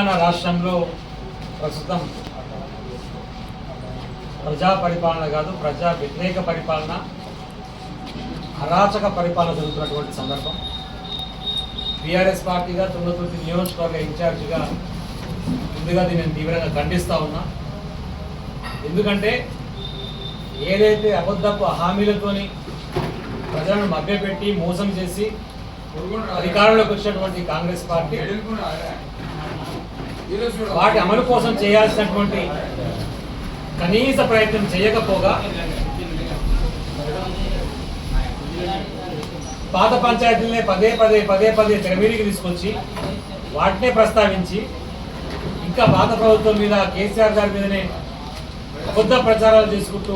తెలంగాణ రాష్ట్రంలో ప్రస్తుతం ప్రజా పరిపాలన కాదు ప్రజా వ్యతిరేక పరిపాలన అరాచక పరిపాలన జరుగుతున్నటువంటి సందర్భం. బీఆర్ఎస్ పార్టీగా తుంగతుర్తి నియోజకవర్గ ఇన్ఛార్జిగా ముందుగా దీన్ని నేను తీవ్రంగా ఖండిస్తా ఉన్నా. ఎందుకంటే ఏదైతే అబద్ధపు హామీలతోని ప్రజలను మభ్యపెట్టి మోసం చేసి అధికారంలోకి వచ్చినటువంటి కాంగ్రెస్ పార్టీ వాటి అమలు కోసం చేయాల్సినటువంటి కనీస ప్రయత్నం చేయకపోగా పాత పంచాయతీలనే పదే పదే పదే పదే తెరమీడికి తీసుకొచ్చి వాటినే ప్రస్తావించి ఇంకా పాత ప్రభుత్వం మీద కేసీఆర్ గారి మీదనే అబద్ధ ప్రచారాలు చేసుకుంటూ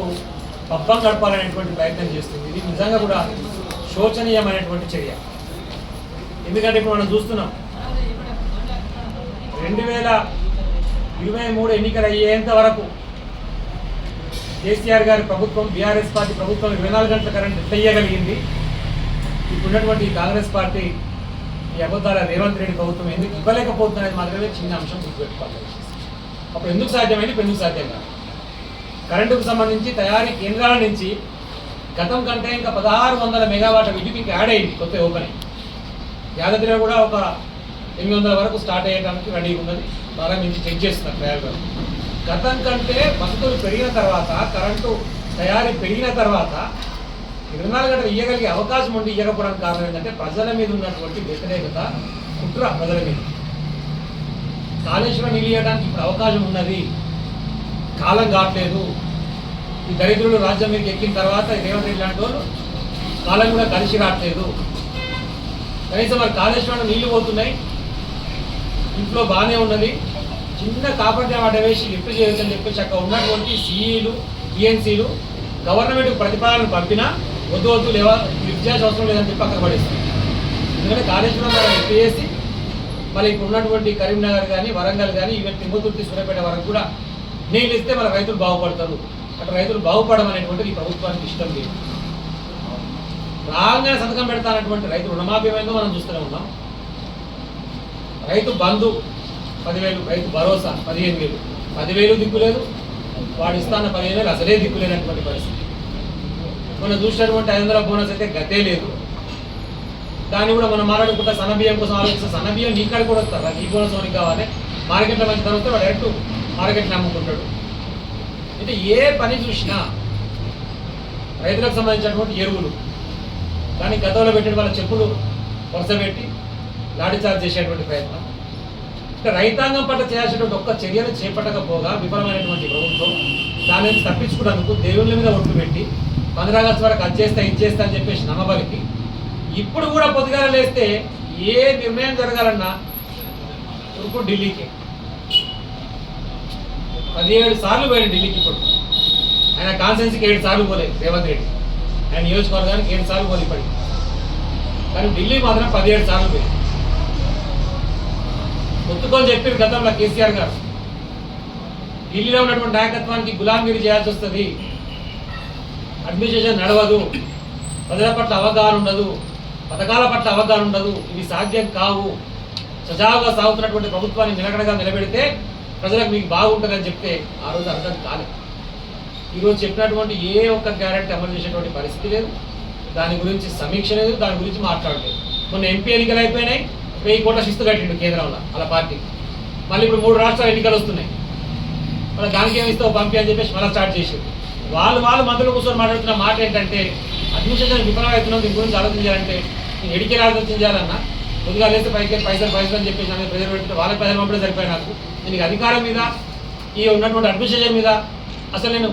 పబ్బం గడపాలనేటువంటి ప్రయత్నం చేస్తుంది. ఇది నిజంగా కూడా శోచనీయమైనటువంటి చర్య. ఎందుకంటే ఇప్పుడు మనం చూస్తున్నాం రెండు వేల ఇరవై మూడు ఎన్నికలు అయ్యేంత వరకు కేసీఆర్ గారి ప్రభుత్వం బీఆర్ఎస్ పార్టీ ప్రభుత్వం ఇరవై నాలుగు గంటల కరెంట్ ఎట్లా ఇయ్యగలిగింది ఇప్పుడున్నటువంటి కాంగ్రెస్ పార్టీ ఈ అబద్ధాల రేవంత్ రెడ్డి ప్రభుత్వం ఎందుకు ఇవ్వలేకపోతుంది మాత్రమే చిన్న అంశం గుర్తుపెట్టుకోవాలి. అప్పుడు ఎందుకు సాధ్యమైంది? ఇప్పుడు ఎందుకు సాధ్యం కాదు. కరెంటుకు సంబంధించి తయారీ కేంద్రాల నుంచి గతం కంటే ఇంకా పదహారు వందల మెగావాట్ల విద్యుత్ ఇంకా యాడ్ అయింది కొత్త ఓపెనింగ్. యాదాద్రిలో కూడా ఒక ఎనిమిది వందల వరకు స్టార్ట్ అయ్యడానికి రెడీ ఉన్నది. ప్రారంభించి చెక్ చేస్తున్నారు ప్రయోగాలు గతం కంటే వసతులు పెరిగిన తర్వాత కరెంటు తయారీ పెరిగిన తర్వాత ఇరవై నాలుగు గంటలు ఇవ్వగలిగే అవకాశం ఉండి ఇవ్వకపోవడానికి కారణం ఏంటంటే ప్రజల మీద ఉన్నటువంటి వ్యతిరేకత కుట్ర ప్రజల మీద. కాళేశ్వరం నిలియడానికి ఇప్పుడు అవకాశం ఉన్నది. కాలం కావట్లేదు. ఈ దరిద్రులు రాజ్యం మీదకి ఎక్కిన తర్వాత రేవంత్ రెడ్డి లాంటి వాళ్ళు కాలం కూడా కలిసి రావట్లేదు. కనీసం మరి కాళేశ్వరం నీళ్ళు పోతున్నాయి. ఇంట్లో బాగానే ఉన్నది. చిన్న కాపర్ డ్యామ్ వేసి లిఫ్ట్ చేయొచ్చని చెప్పేసి అక్కడ ఉన్నటువంటి సిఈలు ఈఎన్సీలు గవర్నమెంట్ ప్రతిపాదనలు పంపినా వద్దు వద్దు లేవా లిఫ్ట్ చేయాల్సిన అవసరం లేదని చెప్పి అక్కడ పడేస్తుంది ఎందుకంటే కాళేశ్వరం మనం లిఫ్ట్ చేసి మళ్ళీ ఇప్పుడు ఉన్నటువంటి కరీంనగర్ కానీ వరంగల్ కానీ ఈవెన్ తిమ్మతుర్తి సూర్యాపేట వరకు కూడా నీళ్ళు ఇస్తే మన రైతులు బాగుపడతారు. అటు రైతులు బాగుపడడం అనేటువంటిది ఈ ప్రభుత్వానికి ఇష్టం లేదు. రాగానే సంతకం పెడతానటువంటి రైతు రుణమాఫీ మనం చూస్తూనే ఉన్నాం. రైతు బంధు పదివేలు రైతు భరోసా పదిహేను వేలు. పదివేలు దిక్కులేదు వాడు ఇస్తాన్న పదిహేను వేలు అసలే దిక్కులేనటువంటి పరిస్థితి. మనం చూసినటువంటి ఐదు వందల బోనస్ అయితే గతే లేదు. దాన్ని కూడా మనం మాట్లాడుకుంటా సన్నబియ్యం కోసం ఆలోచిస్తే. సన్నబియ్యం నీ కాడ కూడా వస్తారు? నీ బోనస్ వానికి కావాలి. మార్కెట్లో మంచి ధర వస్తే వాడు డైరెక్ట్ మార్కెట్లో అమ్ముకుంటాడు. అంటే ఏ పని చూసినా రైతులకు సంబంధించినటువంటి ఎరువులు కానీ గతంలో పెట్టిన వాళ్ళ చెప్పులు వరుస పెట్టి లాఠీ చార్జ్ చేసేటువంటి ప్రయత్నం. ఇక రైతాంగం పట్ల చేయాల్సినటువంటి ఒక్క చర్యను చేపట్టకపోగా విఫలమైనటువంటి ప్రభుత్వం దాని నుంచి తప్పించుకున్నందుకు దేవుళ్ళ మీద ఒట్టు పెట్టి పంద్రా ఆగస్టు వరకు అది చేస్తా ఇది చేస్తా అని చెప్పేసి నమ్మబలికి. ఇప్పుడు కూడా పొద్దుగాల లేస్తే ఏ నిర్ణయం జరగాలన్నా ఇప్పుడు ఢిల్లీకి. పదిహేడు సార్లు పోయాడు ఢిల్లీకి ఇప్పుడు. ఆయన కాన్సెన్స్కి ఏడు సార్లు పోలేదు రేవంత్ రెడ్డి. ఆయన నియోజకవర్గానికి ఏడు సార్లు పోలి ఇప్పటికి కానీ ఢిల్లీ మాత్రం పదిహేడు సార్లు పోయింది. ఒత్తుకొని చెప్పింది గతంలో కేసీఆర్ గారు ఢిల్లీలో ఉన్నటువంటి నాయకత్వానికి గులాంగిరి చేయాల్సి వస్తుంది. అడ్మినిస్ట్రేషన్ నడవదు. ప్రజల పట్ల అవగాహన ఉండదు. పథకాల పట్ల అవగాహన ఉండదు. ఇవి సాధ్యం కావు. సజావుగా సాగుతున్నటువంటి ప్రభుత్వాన్ని నిలకడగా నిలబెడితే ప్రజలకు మీకు బాగుంటుందని చెప్తే ఆ రోజు అర్థం కాలేదు ఈరోజు చెప్పినటువంటి ఏ ఒక్క గ్యారెంటీ అమలు చేసేటువంటి పరిస్థితి లేదు. దాని గురించి సమీక్ష లేదు దాని గురించి మాట్లాడలేదు. కొన్ని ఎంపీ ఎన్నికలు అయిపోయినాయి. వెయ్యి కోట్ల శిస్తు కట్టిండు కేంద్రంలో అలా పార్టీ. మళ్ళీ ఇప్పుడు మూడు రాష్ట్రాల ఎన్నికలు వస్తున్నాయి. మళ్ళీ దానికి ఏమిస్తావు పంపి అని చెప్పేసి మళ్ళీ స్టార్ట్ చేసారు వాళ్ళు వాళ్ళు మంత్రులు కూర్చొని మాట్లాడుతున్న మాట ఏంటంటే అడ్మినిస్ట్రేషన్ విఫలమవుతున్నాం దీని గురించి ఆలోచించాలంటే నేను ఎడికి చేయాలన్నా కొద్దిగా లేస్తే పైకి పైసలు పైసలు అని చెప్పేసి నా ప్రజలు పెడితే వాళ్ళ ప్రజలు పంపడం సరిపోయి నాకు. దీనికి అధికారం మీద ఈ ఉన్నటువంటి అడ్మినిస్ట్రేషన్ మీద అసలు నేను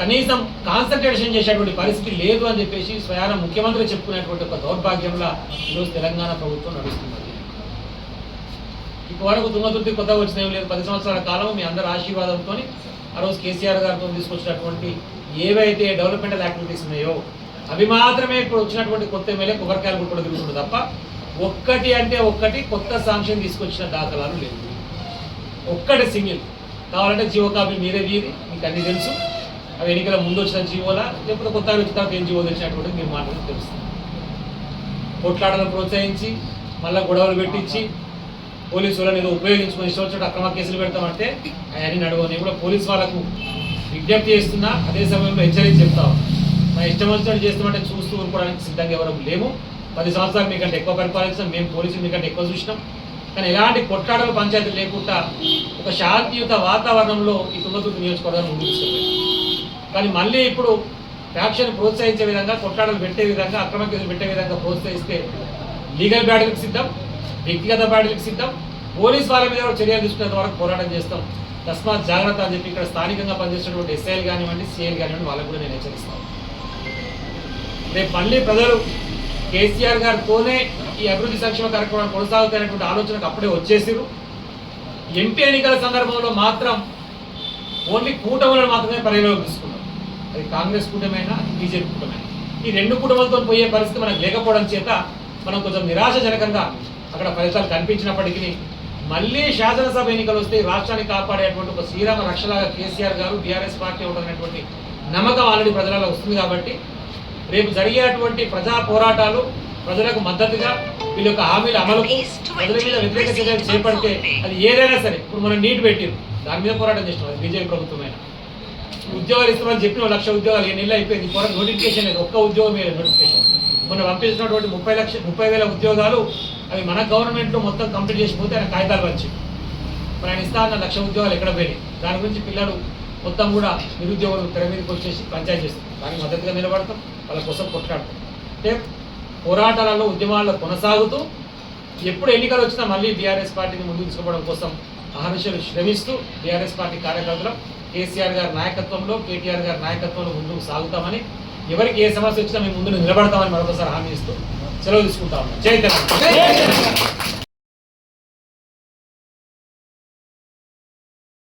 కనీసం కాన్సన్ట్రేషన్ చేసేటువంటి పరిస్థితి లేదు అని చెప్పేసి స్వయాన ముఖ్యమంత్రి చెప్పుకునేటువంటి ఒక దౌర్భాగ్యంలో ఈరోజు తెలంగాణ ప్రభుత్వం నడుస్తున్నది ఇప్పటి వరకు తుంగతుర్తి కొత్తగా వచ్చిన లేదు. పది సంవత్సరాల కాలం మీ అందరి ఆశీర్వాదంతో ఆ రోజు కేసీఆర్ గారితో తీసుకొచ్చినటువంటి ఏవైతే డెవలప్మెంటల్ యాక్టివిటీస్ ఉన్నాయో అవి మాత్రమే ఇప్పుడు వచ్చినటువంటి కొత్త ఎమ్మెల్యే కొబ్బరికాయలు కూడా తిరుగుతుంది తప్ప ఒక్కటి అంటే ఒక్కటి కొత్త సాంక్షన్ తీసుకొచ్చిన దాఖలాలు లేవు. ఒక్కటి సింగిల్ కావాలంటే జీవో కాపీ మీరే వీరి మీకు అన్ని తెలుసు. అవి ఎన్నికల ముందు వచ్చిన జీవోలా లేకపోతే కొత్త వచ్చిన తర్వాత ఏం జీవో తెచ్చినటువంటి మీరు మాట్లాడి తెలుస్తుంది. కొట్లాటలను ప్రోత్సహించి మళ్ళీ గొడవలు పెట్టించి పోలీసు వాళ్ళని ఏదో ఉపయోగించుకొని ఇష్టం వచ్చినట్టు అక్రమ కేసులు పెడతామంటే అవన్నీ నడవవు నేను కూడా పోలీస్ వాళ్ళకు విజ్ఞప్తి చేస్తున్నా. అదే సమయంలో హెచ్చరించి చెప్తాం ఉన్నా. మా ఇష్టం వచ్చినట్టు చేస్తామంటే చూస్తూ ఊరుకోవడానికి సిద్ధంగా ఎవరు లేము. పది సంవత్సరాలు మీకంటే ఎక్కువ పరిపాలించాం. మేము పోలీసులు మీకంటే ఎక్కువ చూసినాం. కానీ ఎలాంటి కొట్లాటలు పంచాయతీ లేకుండా ఒక శాంతియుత వాతావరణంలో ఈ తుంగతుర్తి నియోజకవర్గాన్ని ముందుకు కానీ మళ్ళీ ఇప్పుడు ఫ్యాక్షన్ ప్రోత్సహించే విధంగా కొట్లాడలు పెట్టే విధంగా అక్రమ కేసులు పెట్టే విధంగా ప్రోత్సహిస్తే లీగల్ బ్యాటిల్కి సిద్ధం. వ్యక్తిగత బాడీలకు సిద్ధం పోలీస్ వాళ్ళ మీద కూడా చర్యలు తీసుకునేంత వరకు పోరాటం చేస్తాం. తస్మాత్ జాగ్రత్త అని చెప్పి ఇక్కడ స్థానికంగా పనిచేస్తున్నటువంటి ఎస్ఐలు కానివ్వండి సిఎల్ కానివ్వండి వాళ్ళకు కూడా నేను హెచ్చరిస్తాను. రేపు మళ్ళీ ప్రజలు కేసీఆర్ గారితోనే ఈ అభివృద్ధి సంక్షేమ కార్యక్రమాలు కొనసాగుతాయనేటువంటి ఆలోచనకు అప్పుడే వచ్చేసారు ఎంపీ ఎన్నికల సందర్భంలో మాత్రం ఓన్లీ కూటములను మాత్రమే పరిగణలోకి తీసుకున్నాం. అది కాంగ్రెస్ కూటమైనా బీజేపీ కూటమైనా. ఈ రెండు కూటములతో పోయే పరిస్థితి మనకు లేకపోవడం చేత మనం కొంచెం నిరాశజనకంగా అక్కడ ఫలితాలు కనిపించినప్పటికీ మళ్ళీ శాసనసభ ఎన్నికలు వస్తే రాష్ట్రాన్ని కాపాడేటువంటి ఒక శ్రీరామ రక్షలాగా కేసీఆర్ గారు బీఆర్ఎస్ పార్టీ ఉంటుందనేటువంటి నమ్మకం ఆల్రెడీ ప్రజలలో వస్తుంది కాబట్టి రేపు జరిగేటువంటి ప్రజా పోరాటాలు ప్రజలకు మద్దతుగా వీళ్ళ యొక్క హామీల అమలు ప్రజల మీద వ్యతిరేక చర్యలు చేపడితే అది ఏదైనా సరే. ఇప్పుడు మనం నీట్ పెట్టిరు దాని మీద పోరాటం అది బీజేపీ ప్రభుత్వమైన. ఉద్యోగాలు ఇస్తామని చెప్పిన లక్ష ఉద్యోగాలు ఎన్ని నెలలు అయిపోయింది. పోరాట నోటిఫికేషన్ లేదు. ఒక్క ఉద్యోగం మీద నోటిఫికేషన్ మొన్న పంపించినటువంటి ముప్పై లక్ష ముప్పై వేల ఉద్యోగాలు అవి మన గవర్నమెంట్లో మొత్తం కంప్లీట్ చేసిపోతే ఆయన కాగితాలు వచ్చి మరి ఆయన ఇస్తా అన్న లక్ష ఉద్యోగాలు ఎక్కడ పోయినాయి? దాని గురించి పిల్లలు మొత్తం కూడా నిరుద్యోగులు తెర మీదకి వచ్చేసి పంచాయతీ చేస్తారు. దానికి మద్దతుగా నిలబడతాం వాళ్ళ కోసం కొట్లాడతాం. అంటే పోరాటాలలో ఉద్యమాల్లో కొనసాగుతూ ఎప్పుడు ఎన్నికలు వచ్చినా మళ్ళీ బీఆర్ఎస్ పార్టీని ముందుకు తీసుకోవడం కోసం అహర్నిశలు శ్రమిస్తూ బీఆర్ఎస్ పార్టీ కార్యకర్తలు కేసీఆర్ గారి నాయకత్వంలో కేటీఆర్ గారి నాయకత్వంలో ముందుకు సాగుతామని ఎవరికి ఏ సమస్య వచ్చినా మేము ముందు నిలబడతామని మరొకసారి హామీ ఇస్తూ సెలవు తీసుకుంటా ఉన్నాం జై తెలంగాణ.